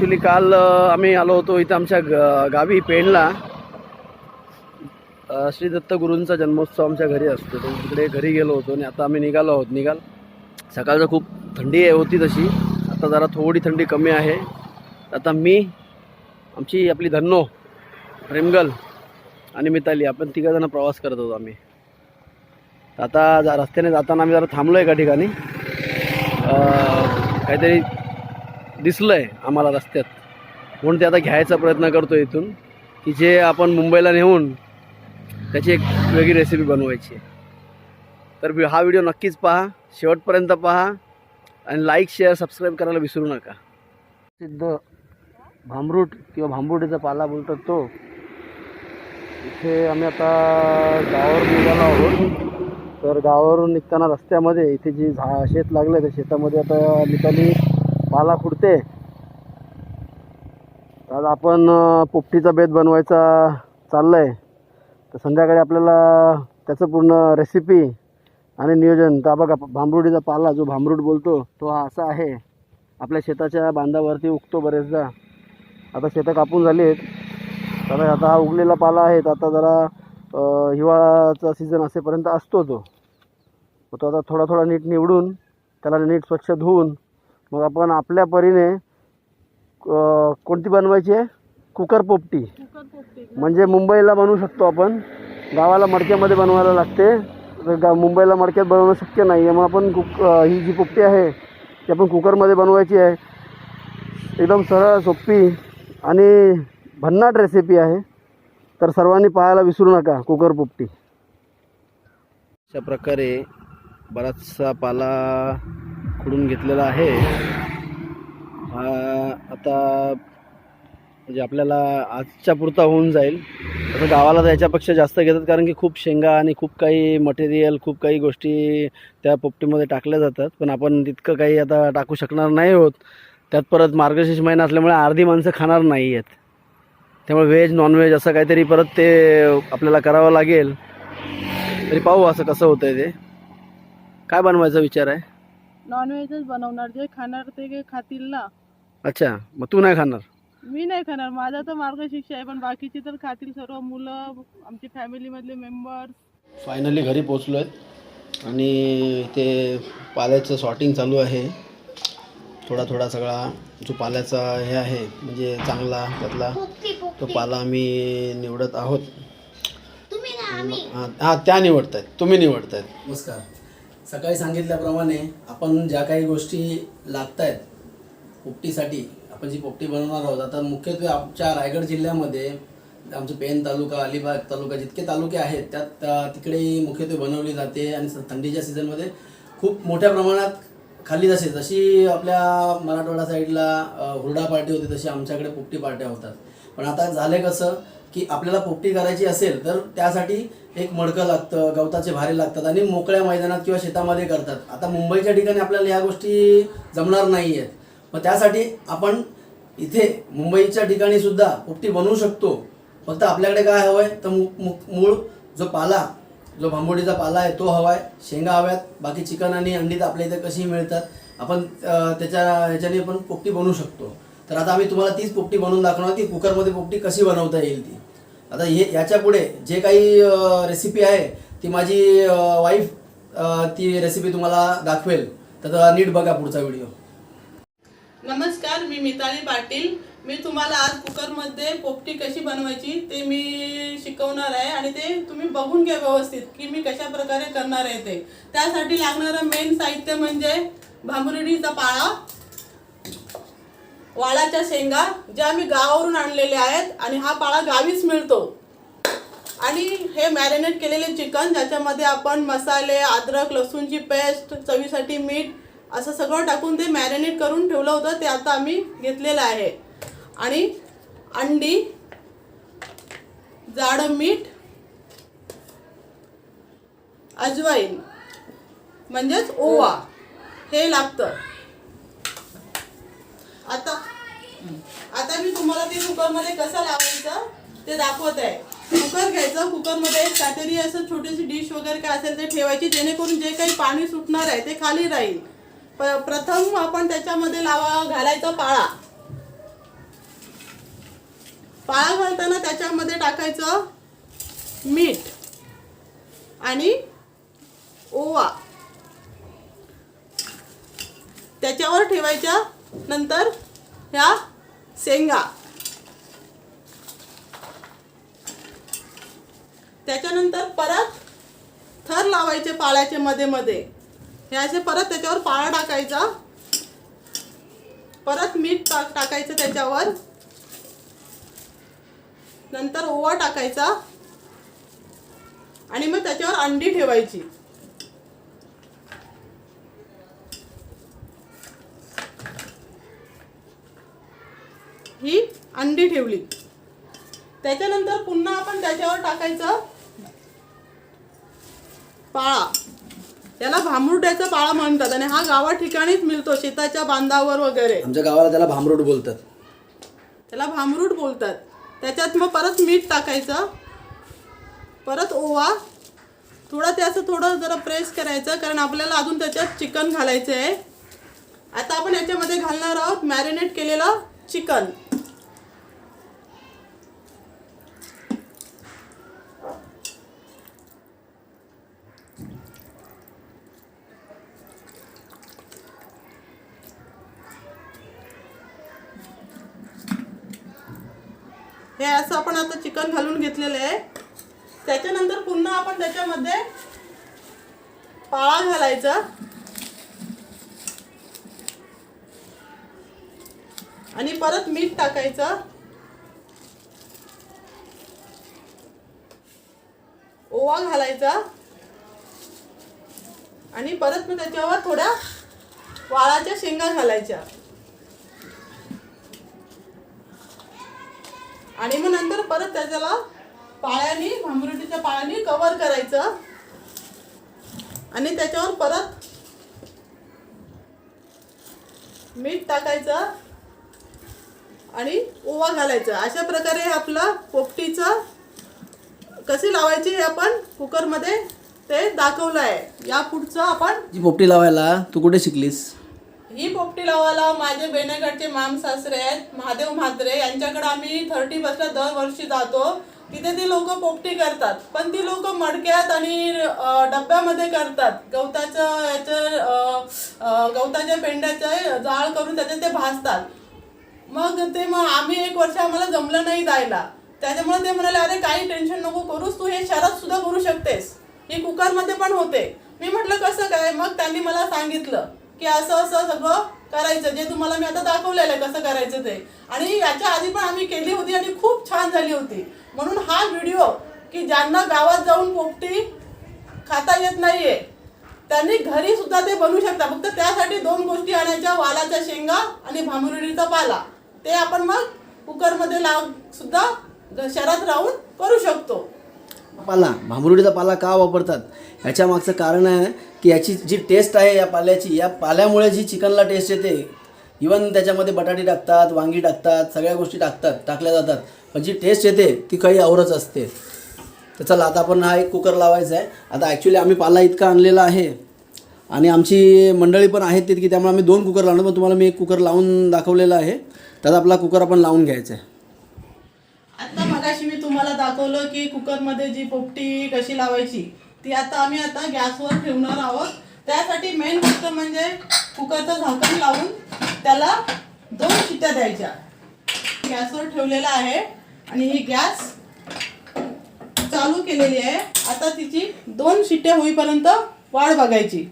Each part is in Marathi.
ॲक्च्युली काल आम्ही आलो होतो इथं आमच्या ग गावी पेणला. श्री दत्त गुरूंचा जन्मोत्सव आमच्या घरी असतो. तर तिकडे घरी गेलो होतो आणि आता आम्ही निघालो आहोत. निघाल. सकाळचं खूप थंडी होती तशी. आता जरा थोडी थंडी कमी आहे. आता मी आमची आपली धन्नो प्रेमगल आणि मिताली आपण तिघंजणं प्रवास करत होतो आम्ही. तर आता जा रस्त्याने जाताना आम्ही जरा थांबलो एका ठिकाणी. काहीतरी दिसलं आहे आम्हाला रस्त्यात. म्हणून ते आता घ्यायचा प्रयत्न करतो इथून की जे आपण मुंबईला नेऊन त्याची एक वेगळी रेसिपी बनवायची तर हा व्हिडिओ नक्कीच पहा शेवटपर्यंत पहा आणि लाईक शेअर सबस्क्राईब करायला विसरू नका. सिद्ध भांबरूट किंवा भांबुर्डीचा पाला बोलतात तो. इथे आम्ही आता गावावर निघालो आहोत. तर गावावरून निघताना रस्त्यामध्ये इथे जी झा शेत लागलं आहे त्या शेतामध्ये आता निकाली पाला खुडते. आज आपण पोपटीचा बेत बनवायचा चाललं आहे तर संध्याकाळी आपल्याला त्याचं पूर्ण रेसिपी आणि नियोजन तर बघा भांबरुडीचा पाला जो भांबरूड बोलतो तो हा असा आहे. आपल्या शेताच्या बांधावरती उगतो बरेचदा. आता शेतं कापून झाली आहेत तर आता हा उगलेला पाला आहे तर आता जरा हिवाळाचा सीझन असेपर्यंत असतो तो. तो आता थोडा थोडा नीट निवडून त्याला नीट स्वच्छ धुवून मग आपण आपल्या परीने कोणती बनवायची आहे? कुकर पोपटी. म्हणजे मुंबईला बनवू शकतो आपण. गावाला मडक्यामध्ये बनवायला लागते. तर गा मुंबईला मडक्यात बनवणं शक्य नाही आहे. मग आपण कुक ही जी पोपटी आहे ती आपण कुकरमध्ये बनवायची आहे. एकदम सरळ सोपी आणि भन्नाट रेसिपी आहे. तर सर्वांनी पाहायला विसरू नका कुकर पोपटी. अशा प्रकारे बराचसा पाला खुडून घेतलेला आहे. हा आता म्हणजे आपल्याला आजच्या पुरता होऊन जाईल. तसं गावाला तर याच्यापेक्षा जास्त घेतात कारण की खूप शेंगा आणि खूप काही मटेरियल खूप काही गोष्टी त्या पोपटीमध्ये टाकल्या जातात. पण आपण तितकं काही आता टाकू शकणार नाही होत त्यात परत मार्गशीर्ष महिना असल्यामुळे अर्धी माणसं खाणार नाही आहेत. त्यामुळे व्हेज नॉनव्हेज असं काहीतरी परत ते आपल्याला करावं लागेल. तरी पाहू असं कसं होतं आहे ते. काय बनवायचा विचार आहे? नॉनव्हेजच बनवणार जे खाणार ते खातील ना. अच्छा मग तू नाही खाणार? मी नाही खाणार माझा तर मार्गशिक्षा आहे पण बाकीचे तर खातील सर्व मुलं आमची फॅमिलीमधले मेंबर्स फायनली घरी पोचलो आहेत आणि ते पाल्याचं सॉर्टिंग चालू आहे. थोडा थोडा सगळा जो पाल्याचा हे आहे म्हणजे चांगला त्यातला तो पाला आम्ही निवडत आहोत. हां हां त्या निवडत आहेत तुम्ही निवडत आहेत नमस्कार. सकाळी सांगितल्याप्रमाणे आपण ज्या काही गोष्टी लागत आहेत पोपटीसाठी आपण जी पोपटी बनवणार आहोत आता मुख्यत्वे आमच्या रायगड जिल्ह्यामध्ये आमचे पेन तालुका अलिबाग तालुका जितके तालुके आहेत त्यात तिकडे मुख्यत्वे बनवली जाते आणि थंडीच्या सीझनमध्ये खूप मोठ्या प्रमाणात खाल्ली जाते. जशी आपल्या मराठवाडा साईडला हुरडा पार्टी होती तशी आमच्याकडे पोपटी पार्ट्या होतात. पण आता झालं कसं की आपल्याला पोपटी करायची असेल तर त्यासाठी एक मडकं लागतं गवताचे भारे लागतात आणि मोकळ्या मैदानात किंवा शेतामध्ये करतात. आता मुंबईच्या ठिकाणी आपल्याला या गोष्टी जमणार नाही आहेत मग त्यासाठी आपण इथे मुंबईच्या ठिकाणी सुद्धा पोपटी बनवू शकतो. फक्त आपल्याकडे काय हवं आहे तर मु- मु- मूळ जो पाला जो भांबोडीचा पाला आहे तो हवा आहे शेंगा हव्यात बाकी चिकन आणि अंडी तर आपल्या इथे कशीही मिळतात. आपण त्याच्या ह्याच्याने पण पोपटी बनवू शकतो. तर आता आम्ही तुम्हाला तीच पोपटी बनवून दाखवणार की कुकरमध्ये पोपटी कशी बनवता येईल ती. आता हे याच्यापुढे जे काही रेसिपी आहे ती माझी वाईफ ती रेसिपी तुम्हाला दाखवेल. तर नीट बघा पुढचा व्हिडिओ नमस्कार मी मिताली पाटील. मी तुम्हाला आज कुकरमध्ये पोपटी कशी बनवायची ते मी शिकवणार आहे आणि ते तुम्ही बघून घ्या व्यवस्थित की मी कशा प्रकारे करणार आहे ते. त्यासाठी लागणारं मेन साहित्य म्हणजे भांबरुडीचा पाळा. वाळाच्या शेंगा ज्या आम्ही गावावरून आणलेल्या आहेत आणि हा पाळा गावीच मिळतो. आणि हे मॅरिनेट केलेले चिकन ज्याच्यामध्ये आपण मसाले अद्रक लसूणची पेस्ट चवीसाठी मीठ असं सगळं टाकून ते मॅरिनेट करून ठेवलं होतं ते आता आम्ही घेतलेलं आहे. आणि अंडी जाडं मीठ अजवाईन म्हणजेच ओवा हे लागतं. आता. आता मी तुम्हाला ते कुकरमध्ये कसं लावायचं ते दाखवत. आहे कुकर घ्यायचं कुकरमध्ये एक काहीतरी असं छोटीशी डिश वगैरे काय असेल ते ठेवायची जेणेकरून जे काही पाणी सुटणार आहे ते खाली राहील. प- प्रथम आपण त्याच्यामध्ये लावा घालायचा पाळा. पाळा घालताना त्याच्यामध्ये टाकायचं मीठ आणि ओवा. त्याच्यावर ठेवायच्या नंतर ह्या शेंगा. त्याच्यानंतर परत थर लावायचे पाळ्याचे मध्ये मध्ये. ह्याचे परत त्याच्यावर पाळा टाकायचा. परत मीठ टाक टाकायचं त्याच्यावर. नंतर ओवा टाकायचा. आणि मग त्याच्यावर अंडी ठेवायची. ही अंडी ठेवली. त्याच्यानंतर पुन्हा आपण त्याच्यावर टाकायचं पाळा. त्याला भांबरुट्याचा पाळा म्हणतात आणि हा गावा ठिकाणीच मिळतो शेताच्या बांधावर वगैरे. आमच्या गावाला त्याला भामरोड बोलतात. त्याला भांबरूट बोलतात. त्याच्यात मग परत मीठ टाकायचं. परत ओवा. थोडं ते असं थोडं जरा प्रेस करायचं कारण आपल्याला अजून त्याच्यात चिकन घालायचं आहे आता आपण याच्यामध्ये घालणार आहोत मॅरिनेट केलेलं चिकन हे असं आपण आता चिकन घालून घेतलेलं आहे. त्याच्यानंतर पुन्हा आपण त्याच्यामध्ये पाळा घालायचा. आणि परत मीठ टाकायचं. ओवा घालायचा. आणि परत मग त्याच्यावर थोड्या वाळाच्या शेंगा घालायच्या. आणि मग नंतर परत त्याच्याला पाळ्याने भांबरुटीच्या पाळ्याने कवर करायचं. आणि त्याच्यावर परत मीठ टाकायचं आणि ओवा घालायचं. अशा प्रकारे हे आपलं पोपटीचं कशी लावायची हे आपण कुकरमध्ये ते दाखवलं आहे या पुढचं आपण जी पोपटी लावायला तू कुठे शिकलीस? ही पोपटी लावायला माझे बेनेगडचे माम सासरे आहेत महादेव म्हात्रे यांच्याकडे आम्ही थर्टी बसला दरवर्षी जातो. तिथे ती लोक पोपटी करतात. पण ती लोक मडक्यात आणि डब्यामध्ये करतात. गवताचं याचं गवताच्या पेंड्याचं जाळ करून त्याचे ते भाजतात. मग ते मग आम्ही एक वर्ष आम्हाला जमलं नाही जायला. त्याच्यामुळे ते म्हणाले अरे काही टेन्शन नको करूस तू हे शहरात सुद्धा करू शकतेस. हे कुकरमध्ये पण होते. मी म्हटलं कसं काय? मग त्यांनी मला सांगितलं. की असं असं सगळं करायचं जे तुम्हाला मी आता दाखवलेलं आहे कसं करायचं ते. आणि याच्या आधी पण आम्ही केली होती आणि खूप छान झाली होती. म्हणून हा व्हिडिओ की ज्यांना गावात जाऊन पोपटी खाता येत नाहीये त्यांनी घरी सुद्धा ते बनवू शकता. फक्त त्यासाठी दोन गोष्टी आणायच्या वालाच्या शेंगा आणि भांबरुडीचा पाला. ते आपण मग कुकरमध्ये लाव सुद्धा शहरात राहून करू शकतो. पाला भांबरुडीचा पाला का वापरतात? ह्याच्या मागचं कारण आहे की याची जी टेस्ट आहे या पाल्याची या पाल्यामुळे जी चिकनला टेस्ट येते इवन त्याच्यामध्ये बटाटे टाकतात वांगी टाकतात सगळ्या गोष्टी टाकतात टाकल्या जातात पण जी टेस्ट येते ती काही औरच असते. तर चला आता आपण हा एक कुकर लावायचा आहे. आता ॲक्च्युली आम्ही पाला इतका आणलेला आहे आणि आमची मंडळी पण आहेत तितकी त्यामुळे आम्ही दोन कुकर लावणार पण तुम्हाला मी एक कुकर लावून दाखवलेला आहे. त्यात आपला कुकर आपण लावून घ्यायचा आहे. आता मगाशी मी तुम्हाला दाखवलं की कुकरमध्ये जी पोपटी कशी लावायची ती आता आम्ही आता गॅसवर ठेवणार आहोत. त्यासाठी मेन गोष्ट म्हणजे कुकरचं झाकण लावून त्याला दोन शिट्ट्या द्यायच्या. गॅसवर ठेवलेला आहे आणि ही गॅस चालू केलेली आहे. आता तिची दोन शिट्ट्या होईपर्यंत वाढ बघायची.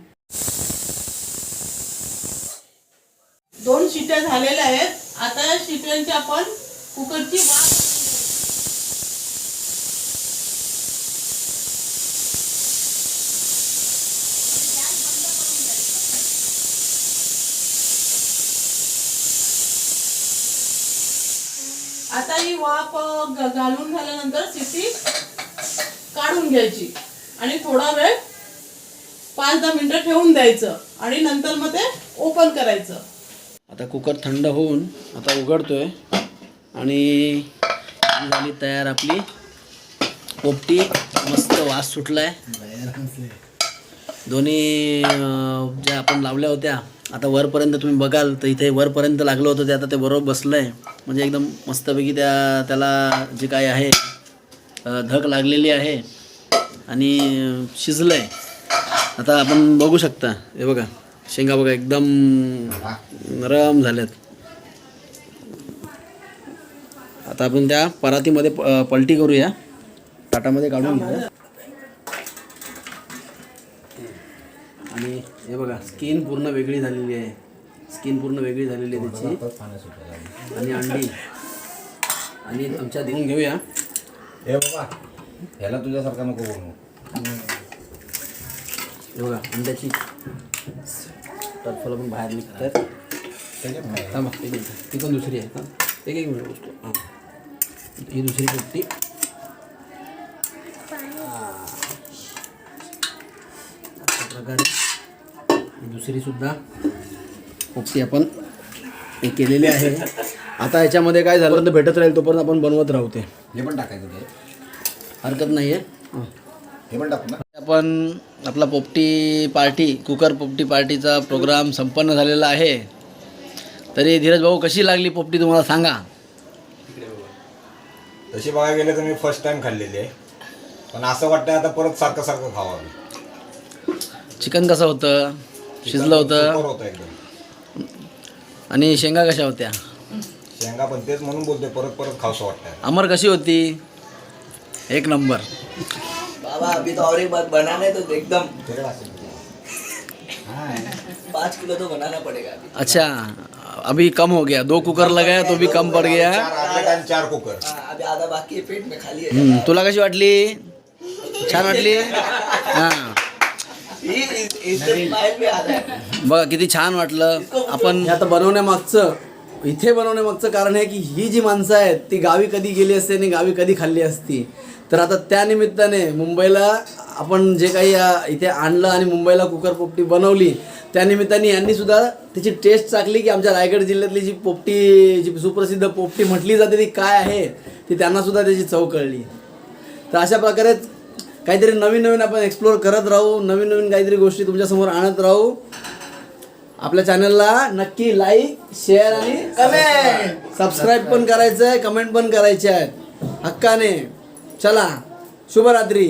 दोन शिट्ट्या झालेल्या आहेत. आता या शिट्ट्यांची आपण कुकरची वाढ आता ही वाफ घालून झाल्यानंतर सिटी काढून घ्यायची. आणि थोडा वेळ पाच दहा मिनिटं ठेवून द्यायचं. आणि नंतर मग ते ओपन करायचं. आता कुकर थंड होऊन आता उघडतोय. आणि ही झाली तयार आपली. पोपटी मस्त वास सुटलाय. दोन्ही ज्या आपण लावल्या होत्या आता वरपर्यंत तुम्ही बघाल तर इथे वरपर्यंत लागलं होतं ते आता ते बरोबर बसलं आहे म्हणजे एकदम मस्तपैकी त्या त्याला जे काय आहे धक लागलेली आहे आणि शिजलं आहे आता आपण बघू शकता. हे बघा शेंगा बघा एकदम नरम झाल्यात. आता आपण त्या परातीमध्ये प- पलटी करूया. ताटामध्ये काढून घेऊया. हे बघा स्किन पूर्ण वेगळी झालेली आहे. स्किन पूर्ण वेगळी झालेली आहे त्याची. आणि अंडी. आणि आमच्या देऊन घेऊया. हे बाबा ह्याला तुझ्यासारखा नको बनवू. हे बघा अंड्याची टरफलं पण बाहेर निघतात. त्याच्यात काय? थांबा एक मिनिट. ती पण दुसरी आहे का एक एक मिनिट गोष्ट. हां. ही दुसरी अशा प्रकारे. सुद्धा. पोपटी आपण हे केलेली आहे. आता याच्यामध्ये काय झालं? तर भेटत राहील तोपर्यंत आपण बनवत राहू ते. हे पण टाकायचं ते. हरकत नाही आहे हे पण टाकू ना. आपण आपला पोपटी पार्टी कुकर पोपटी पार्टीचा प्रोग्राम संपन्न झालेला आहे. तरी धीरज भाऊ कशी लागली पोपटी तुम्हाला सांगा. तशी बघायला गेलं तर मी फर्स्ट टाइम खाल्लेली आहे. पण असं वाटतं आता परत सारखं सारखं खावं. चिकन कसं होतं? शिजलं होतं. सुपर होतं एकदम. आणि शेंगा कशा होत्या? शेंगा पण तेच म्हणून बोलतोय परत परत खावंसं वाटतं अमर कशी होती? एक नंबर. बाबा अभी तो और एक बात बनाना है तो एकदम. पाँच किलो तो बनाना पड़ेगा अभी. अच्छा अभी कम हो गया. दो कुकर लगाया तो भी कम पड़ गया. चार आमलेट आणि चार कुकर. हाँ, अभी आधा बाकी है पेट में खाली है. हम्म, तुला कशी वाटली? छान वाटली? हां ये इस- इससे स्माइल भी आधा है बघा किती छान वाटलं. आपण आता बनवण्यामागचं इथे बनवण्यामागचं कारण आहे की ही जी माणसं आहेत ती गावी कधी गेली असते आणि गावी कधी खाल्ली असती. तर आता त्या निमित्ताने मुंबईला आपण जे काही इथे आणलं आणि मुंबईला कुकर पोपटी बनवली त्या निमित्ताने यांनी सुद्धा त्याची टेस्ट चाकली की आमच्या रायगड जिल्ह्यातली जी पोपटी जी सुप्रसिद्ध पोपटी म्हटली जाते ती काय आहे ती त्यांना सुद्धा त्याची चव कळली. तर अशा प्रकारे काहीतरी नवीन नवीन आपण एक्सप्लोअर करत राहू नवीन नवीन काहीतरी गोष्टी तुमच्यासमोर आणत राहू. आपल्या चॅनलला नक्की लाईक शेअर आणि कमेंट सबस्क्राईब पण करायचं आहे कमेंट पण करायचे आहेत हक्काने. चला शुभरात्री.